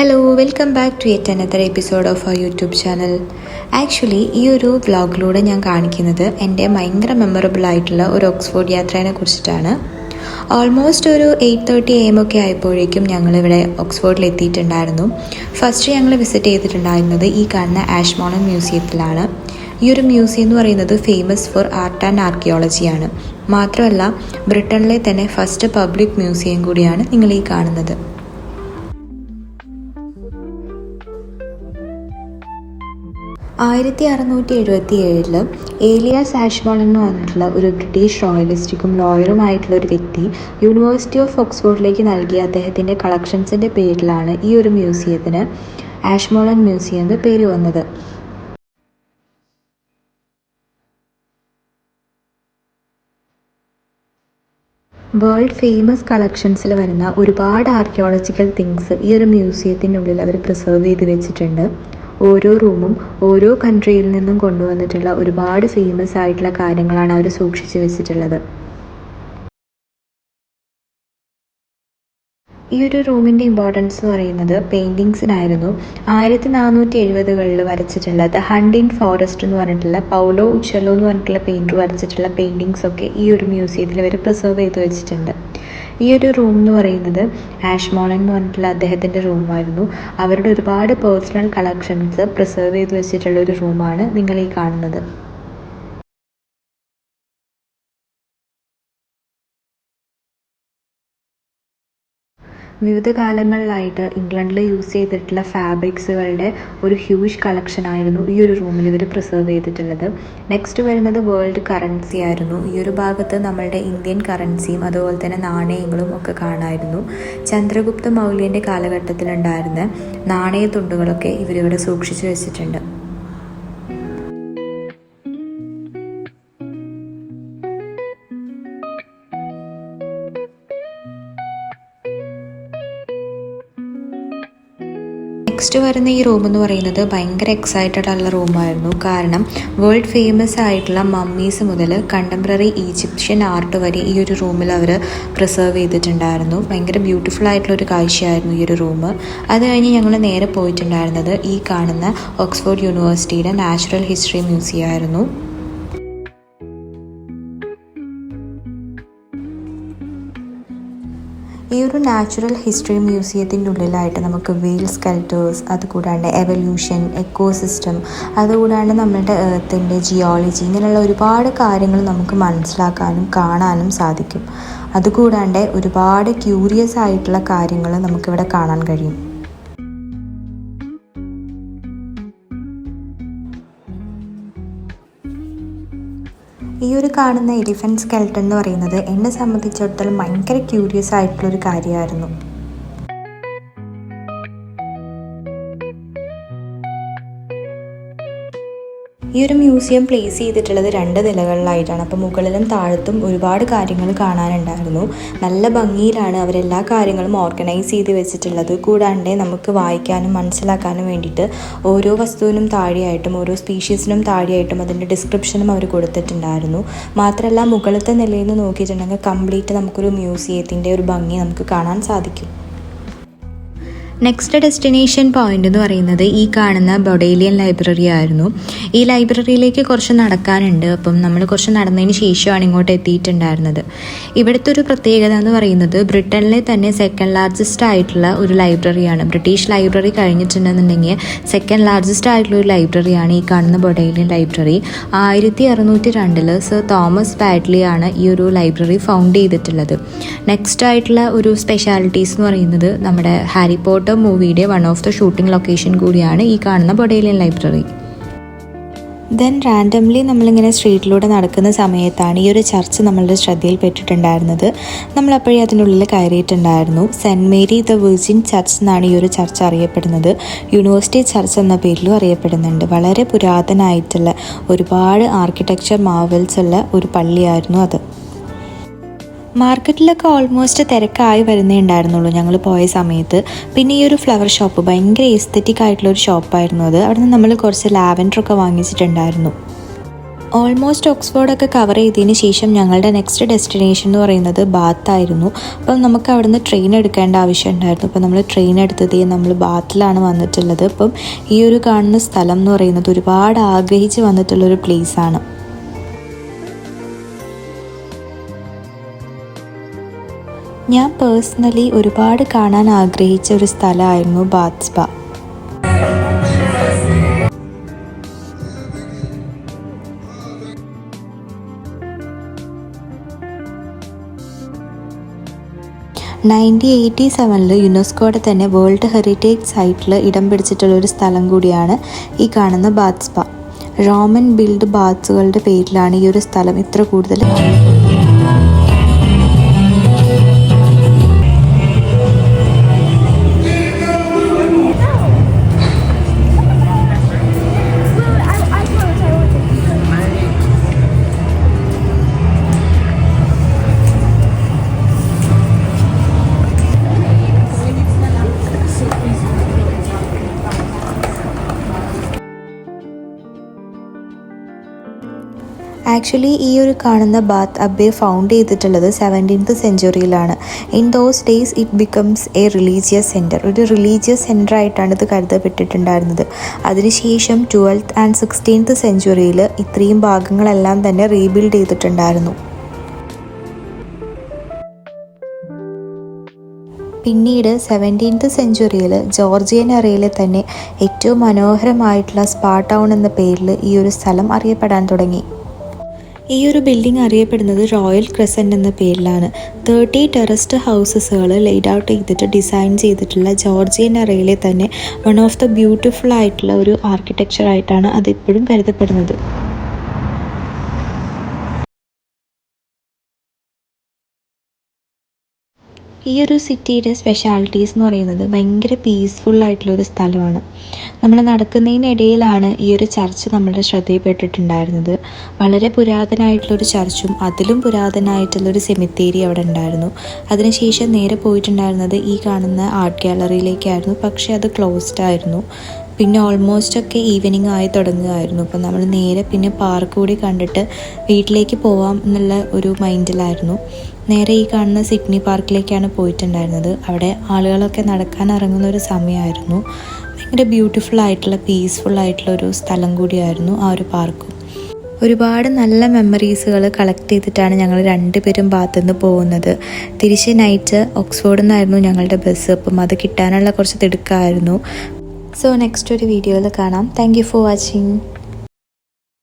Hello welcome back to at another episode of our YouTube channel actually ഈ ഒരു വ്ളോഗിലൂടെ ഞാൻ കാണിക്കുന്നത് എന്റെ ഭയങ്കര മെമ്മറബിൾ ആയിട്ടുള്ള ഒരു ഓക്സ്ഫോർഡ് യാത്രേനെ കുറിച്ചിട്ടാണ്. ഓൾമോസ്റ്റ് ഒരു എയ്റ്റ് തേർട്ടി എ എം ഒക്കെ ആയപ്പോഴേക്കും ഞങ്ങളിവിടെ ഓക്സ്ഫോർഡിൽ എത്തിയിട്ടുണ്ടായിരുന്നു ഫസ്റ്റ് ഞങ്ങൾ വിസിറ്റ് ചെയ്തിട്ടുണ്ടായിരുന്നത് ഈ കാണുന്ന ആഷ്മോണൻ മ്യൂസിയത്തിലാണ് ഈ ഒരു മ്യൂസിയം എന്ന് പറയുന്നത് ഫേമസ് ഫോർ ആർട്ട് ആൻഡ് ആർക്കിയോളജിയാണ് മാത്രമല്ല ബ്രിട്ടനിലെ തന്നെ ഫസ്റ്റ് പബ്ലിക് മ്യൂസിയം കൂടിയാണ് നിങ്ങൾ ഈ കാണുന്നത്. ആയിരത്തി അറുന്നൂറ്റി എഴുപത്തി ഏഴിൽ ഏലിയ ആഷ്മോൺ എന്ന് പറഞ്ഞിട്ടുള്ള ഒരു ബ്രിട്ടീഷ് റോയലിസ്റ്റിക്കും ലോയറുമായിട്ടുള്ള ഒരു വ്യക്തി യൂണിവേഴ്സിറ്റി ഓഫ് ഓക്സ്ഫോർഡിലേക്ക് നൽകിയ അദ്ദേഹത്തിന്റെ കളക്ഷൻസിന്റെ പേരിലാണ് ഈ ഒരു മ്യൂസിയത്തിന് ആഷ്മോളൻ മ്യൂസിയം എന്ന് പേര് വന്നത്. വേൾഡ് ഫേമസ് കളക്ഷൻസിൽ വരുന്ന ഒരുപാട് ആർക്കിയോളജിക്കൽ തിങ്സ് ഈ ഒരു മ്യൂസിയത്തിനുള്ളിൽ അവർ പ്രിസർവ് ചെയ്ത് വെച്ചിട്ടുണ്ട്. ഓരോ റൂമും ഓരോ കൺട്രിയിൽ നിന്നും കൊണ്ടുവന്നിട്ടുള്ള ഒരുപാട് ഫേമസ് ആയിട്ടുള്ള കാര്യങ്ങളാണ് അവർ സൂക്ഷിച്ചു വെച്ചിട്ടുള്ളത്. ഈ ഒരു റൂമിന്റെ ഇമ്പോർട്ടൻസ് എന്ന് പറയുന്നത് പെയിന്റിങ്സിനായിരുന്നു ആയിരത്തി നാനൂറ്റി എഴുപതുകളിൽ വരച്ചിട്ടുള്ള ദ ഇൻ ഫോറസ്റ്റ് എന്ന് പറഞ്ഞിട്ടുള്ള പൗലോ ഉച്ചലോ എന്ന് പറഞ്ഞിട്ടുള്ള പെയിന്റർ വരച്ചിട്ടുള്ള പെയിന്റിങ്സ് ഒക്കെ ഈ ഒരു മ്യൂസിയത്തിൽ അവർ പ്രിസർവ് ചെയ്ത് വെച്ചിട്ടുണ്ട്. ഈ ഒരു റൂം എന്ന് പറയുന്നത് ആഷ്മോളൻ എന്ന് പറഞ്ഞിട്ടുള്ള അദ്ദേഹത്തിന്റെ റൂമായിരുന്നു അവരുടെ ഒരുപാട് പേഴ്സണൽ കളക്ഷൻസ് പ്രിസർവ് ചെയ്ത് വെച്ചിട്ടുള്ള ഒരു റൂമാണ് നിങ്ങൾ ഈ കാണുന്നത്. വിവിധ കാലങ്ങളിലായിട്ട് ഇംഗ്ലണ്ടിൽ യൂസ് ചെയ്തിട്ടുള്ള ഫാബ്രിക്സുകളുടെ ഒരു ഹ്യൂജ് കളക്ഷൻ ആയിരുന്നു ഈ ഒരു റൂമിൽ ഇവർ പ്രിസർവ് ചെയ്തിട്ടുള്ളത്. നെക്സ്റ്റ് വരുന്നത് വേൾഡ് കറൻസി ആയിരുന്നു. ഈ ഒരു ഭാഗത്ത് നമ്മളുടെ ഇന്ത്യൻ കറൻസിയും അതുപോലെ തന്നെ നാണയങ്ങളും ഒക്കെ കാണായിരുന്നു. ചന്ദ്രഗുപ്ത മൗര്യന്റെ കാലഘട്ടത്തിലുണ്ടായിരുന്ന നാണയത്തുണ്ടുകളൊക്കെ ഇവരിവിടെ സൂക്ഷിച്ചു വെച്ചിട്ടുണ്ട്. നെക്സ്റ്റ് വരുന്ന ഈ റൂം എന്ന് പറയുന്നത് ഭയങ്കര എക്സൈറ്റഡ് ഉള്ള റൂമായിരുന്നു കാരണം വേൾഡ് ഫേമസ് ആയിട്ടുള്ള മമ്മീസ് മുതൽ കണ്ടംപററി ഈജിപ്ഷ്യൻ ആർട്ട് വരെ ഈ ഒരു റൂമിൽ അവർ പ്രിസർവ് ചെയ്തിട്ടുണ്ടായിരുന്നു. ഭയങ്കര ബ്യൂട്ടിഫുൾ ആയിട്ടുള്ള ഒരു കാഴ്ചയായിരുന്നു ഈ ഒരു റൂം അത് കഴിഞ്ഞ് ഞങ്ങൾ നേരെ പോയിട്ടുണ്ടായിരുന്നത് ഈ കാണുന്ന ഓക്സ്ഫോർഡ് യൂണിവേഴ്സിറ്റിയുടെ നാച്ചുറൽ ഹിസ്റ്ററി മ്യൂസിയം ആയിരുന്നു. ഈ ഒരു നാച്ചുറൽ ഹിസ്റ്ററി മ്യൂസിയത്തിന്റെ ഉള്ളിലായിട്ട് നമുക്ക് വെയിൽ സ്കൽറ്റേഴ്സ് അതുകൂടാണ്ട് എവല്യൂഷൻ എക്കോസിസ്റ്റം അതുകൂടാണ്ട് നമ്മുടെ എർത്തിന്റെ ജിയോളജി ഇങ്ങനെയുള്ള ഒരുപാട് കാര്യങ്ങൾ നമുക്ക് മനസ്സിലാക്കാനും കാണാനും സാധിക്കും. അതുകൂടാണ്ട് ഒരുപാട് ക്യൂരിയസ് ആയിട്ടുള്ള കാര്യങ്ങൾ നമുക്കിവിടെ കാണാൻ കഴിയും. ഒരു കാണുന്ന എലിഫന്റ് സ്കെൽട്ടൺ എന്ന് പറയുന്നത് എന്നെ സംബന്ധിച്ചിടത്തോളം ഭയങ്കര ക്യൂരിയസ് ആയിട്ടുള്ളൊരു കാര്യമായിരുന്നു. ഈ ഒരു മ്യൂസിയം പ്ലേസ് ചെയ്തിട്ടുള്ളത് രണ്ട് നിലകളിലായിട്ടാണ്. അപ്പോൾ മുകളിലും താഴത്തും ഒരുപാട് കാര്യങ്ങൾ കാണാനുണ്ടായിരുന്നു. നല്ല ഭംഗിയിലാണ് അവരെല്ലാ കാര്യങ്ങളും ഓർഗനൈസ് ചെയ്ത് വെച്ചിട്ടുള്ളത്. കൂടാണ്ട് നമുക്ക് വായിക്കാനും മനസ്സിലാക്കാനും വേണ്ടിയിട്ട് ഓരോ വസ്തുവിനും താഴെയായിട്ടും ഓരോ സ്പീഷീസിനും താഴെയായിട്ടും അതിന്റെ ഡിസ്ക്രിപ്ഷനും അവർ കൊടുത്തിട്ടുണ്ടായിരുന്നു. മാത്രമല്ല മുകളിലത്തെ നിലയിൽ നിന്ന് നോക്കിയിട്ടുണ്ടെങ്കിൽ കംപ്ലീറ്റ് നമുക്കൊരു മ്യൂസിയത്തിന്റെ ഒരു ഭംഗി നമുക്ക് കാണാൻ സാധിക്കും. നെക്സ്റ്റ് ഡെസ്റ്റിനേഷൻ പോയിന്റ് എന്ന് പറയുന്നത് ഈ കാണുന്ന ബൊഡേലിയൻ ലൈബ്രറി ആയിരുന്നു. ഈ ലൈബ്രറിയിലേക്ക് കുറച്ച് നടക്കാനുണ്ട്. അപ്പം നമ്മൾ കുറച്ച് നടന്നതിന് ശേഷമാണ് ഇങ്ങോട്ട് എത്തിയിട്ടുണ്ടായിരുന്നത്. ഇവിടുത്തെ ഒരു പ്രത്യേകത എന്ന് പറയുന്നത് ബ്രിട്ടനിലെ തന്നെ സെക്കൻഡ് ലാർജസ്റ്റ് ആയിട്ടുള്ള ഒരു ലൈബ്രറിയാണ്. ബ്രിട്ടീഷ് ലൈബ്രറി കഴിഞ്ഞിട്ടുണ്ടെന്നുണ്ടെങ്കിൽ സെക്കൻഡ് ലാർജസ്റ്റ് ആയിട്ടുള്ള ഒരു ലൈബ്രറിയാണ് ഈ കാണുന്ന ബൊഡേലിയൻ ലൈബ്രറി. ആയിരത്തി അറുന്നൂറ്റി രണ്ടിൽ സർ തോമസ് ബാഡ്ലി ആണ് ഈ ഒരു ലൈബ്രറി ഫൗണ്ട് ചെയ്തിട്ടുള്ളത്. നെക്സ്റ്റ് ആയിട്ടുള്ള ഒരു സ്പെഷ്യാലിറ്റീസ് എന്ന് പറയുന്നത് നമ്മുടെ ഹാരി പോട്ടർ മൂവിയുടെ one of the shooting location കൂടിയാണ് ഈ കാണുന്ന ബൊഡേലിയൻ ലൈബ്രറി. ദെൻ റാൻഡംലി നമ്മളിങ്ങനെ സ്ട്രീറ്റിലൂടെ നടക്കുന്ന സമയത്താണ് ഈ ഒരു ചർച്ച് നമ്മളുടെ ശ്രദ്ധയിൽപ്പെട്ടിട്ടുണ്ടായിരുന്നത്. നമ്മൾ അപ്പോഴേ അതിനുള്ളിൽ കയറിയിട്ടുണ്ടായിരുന്നു. Saint Mary the virgin church എന്നാണ് ഈ ഒരു ചർച്ച് അറിയപ്പെടുന്നത്. യൂണിവേഴ്സിറ്റി ചർച്ച് എന്ന പേരിലും അറിയപ്പെടുന്നുണ്ട്. വളരെ പുരാതനമായിട്ടുള്ള ഒരുപാട് ആർക്കിടെക്ചർ മാവൽസ് ഉള്ള ഒരു പള്ളിയായിരുന്നു അത്. മാർക്കറ്റിലൊക്കെ ഓൾമോസ്റ്റ് തിരക്കായി വരുന്നേ ഉണ്ടായിരുന്നുള്ളൂ. ഞങ്ങൾ പോയ സമയത്ത്. പിന്നെ ഈ ഒരു ഫ്ലവർ ഷോപ്പ് ഭയങ്കര എസ്തറ്റിക് ആയിട്ടുള്ള ഒരു ഷോപ്പായിരുന്നു അത്. അവിടെ നിന്ന് നമ്മൾ കുറച്ച് ലാവൻഡർ ഒക്കെ വാങ്ങിച്ചിട്ടുണ്ടായിരുന്നു. ഓൾമോസ്റ്റ് ഓക്സ്ഫോർഡൊക്കെ കവർ ചെയ്തതിന് ശേഷം ഞങ്ങളുടെ നെക്സ്റ്റ് ഡെസ്റ്റിനേഷൻ എന്ന് പറയുന്നത് ബാത്ത് ആയിരുന്നു. അപ്പം നമുക്ക് അവിടുന്ന് ട്രെയിൻ എടുക്കേണ്ട ആവശ്യം ഉണ്ടായിരുന്നു. അപ്പം നമ്മൾ ട്രെയിൻ എടുത്തത് നമ്മൾ ബാത്തിലാണ് വന്നിട്ടുള്ളത്. അപ്പം ഈ ഒരു കാണുന്ന സ്ഥലം എന്ന് പറയുന്നത് ഒരുപാട് ആഗ്രഹിച്ച് വന്നിട്ടുള്ളൊരു പ്ലേസാണ് ഞാൻ പേഴ്സണലി ഒരുപാട് കാണാൻ ആഗ്രഹിച്ച ഒരു സ്ഥലമായിരുന്നു ബാത്സ്ബ നയന്റി എയ്റ്റി സെവനിൽ യുനെസ്കോയുടെ തന്നെ വേൾഡ് ഹെറിറ്റേജ് സൈറ്റിൽ ഇടം പിടിച്ചിട്ടുള്ള ഒരു സ്ഥലം കൂടിയാണ് ഈ കാണുന്ന ബാത്സ്പ. റോമൻ ബിൽഡ് ബാത്സുകളുടെ പേരിലാണ് ഈ ഒരു സ്ഥലം ഇത്ര കൂടുതൽ ആക്ച്വലി ഈ ഒരു കാണുന്ന ബാത്ത് അബ്ബെ ഫൗണ്ട് ചെയ്തിട്ടുള്ളത് seventeenth സെഞ്ചുറിയിലാണ് in those days it becomes a religious centre ഒരു റിലീജിയസ് സെന്റർ ആയിട്ടാണ് ഇത് കരുതപ്പെട്ടിട്ടുണ്ടായിരുന്നത്. അതിനുശേഷം ട്വൽത്ത് ആൻഡ് സിക്സ്റ്റീൻത്ത് സെഞ്ചുറിയിൽ ഇത്രയും ഭാഗങ്ങളെല്ലാം തന്നെ റീബിൽഡ് ചെയ്തിട്ടുണ്ടായിരുന്നു. പിന്നീട് സെവന്റീൻത്ത് സെഞ്ചുറിയിൽ ജോർജിയൻ എറയിലെ തന്നെ ഏറ്റവും മനോഹരമായിട്ടുള്ള സ്പാ ടൗൺ എന്ന പേരിൽ ഈ ഒരു സ്ഥലം അറിയപ്പെടാൻ തുടങ്ങി. ഈ ഒരു ബിൽഡിംഗ് അറിയപ്പെടുന്നത് റോയൽ ക്രസന്റ് എന്ന പേരിലാണ്. തേർട്ടി ടെറസ്റ്റ് ഹൗസസുകൾ ലെയ്ഡ് ഔട്ട് ചെയ്തിട്ട് ഡിസൈൻ ചെയ്തിട്ടുള്ള ജോർജിയൻ അറയിലെ തന്നെ വൺ ഓഫ് ദ ബ്യൂട്ടിഫുൾ ആയിട്ടുള്ള ഒരു ആർക്കിടെക്ചർ ആയിട്ടാണ് അത് ഇപ്പോഴും കരുതപ്പെടുന്നത്. ഈ ഒരു സിറ്റിയുടെ സ്പെഷ്യാലിറ്റീസ് എന്ന് പറയുന്നത് ഭയങ്കര പീസ്ഫുൾ ആയിട്ടുള്ളൊരു സ്ഥലമാണ്. നമ്മൾ നടക്കുന്നതിനിടയിലാണ് ഈ ഒരു ചർച്ച് നമ്മളുടെ ശ്രദ്ധയിൽപ്പെട്ടിട്ടുണ്ടായിരുന്നത്. വളരെ പുരാതനമായിട്ടുള്ളൊരു ചർച്ചും അതിലും പുരാതനമായിട്ടുള്ളൊരു സെമിത്തേരി അവിടെ ഉണ്ടായിരുന്നു. അതിനുശേഷം നേരെ പോയിട്ടുണ്ടായിരുന്നത് ഈ കാണുന്ന ആർട്ട് ഗാലറിയിലേക്കായിരുന്നു പക്ഷേ അത് ക്ലോസ്ഡ് ആയിരുന്നു. പിന്നെ ഓൾമോസ്റ്റ് ഒക്കെ ഈവനിങ് ആയി തുടങ്ങുകയായിരുന്നു. അപ്പം നമ്മൾ നേരെ പിന്നെ പാർക്ക് കൂടി കണ്ടിട്ട് വീട്ടിലേക്ക് പോവാം എന്നുള്ള ഒരു മൈൻഡിലായിരുന്നു നേരെ ഈ കാണുന്ന സിഡ്നി പാർക്കിലേക്കാണ് പോയിട്ടുണ്ടായിരുന്നത്. അവിടെ ആളുകളൊക്കെ നടക്കാൻ ഇറങ്ങുന്ന ഒരു സമയമായിരുന്നു. ഭയങ്കര ബ്യൂട്ടിഫുൾ ആയിട്ടുള്ള പീസ്ഫുൾ ആയിട്ടുള്ള ഒരു സ്ഥലം കൂടിയായിരുന്നു ആ ഒരു പാർക്കും ഒരുപാട് നല്ല മെമ്മറീസുകൾ കളക്ട് ചെയ്തിട്ടാണ് ഞങ്ങൾ രണ്ടുപേരും ഭാഗത്തുനിന്ന് പോകുന്നത്. തിരിച്ച് നൈറ്റ് ഓക്സ്ഫോർഡിൽ നിന്നായിരുന്നു ഞങ്ങളുടെ ബസ് അപ്പം അത് കിട്ടാനുള്ള കുറച്ച് തിടുക്കമായിരുന്നു സോ നെക്സ്റ്റ് ഒരു വീഡിയോയിൽ കാണാം. Thank you for watching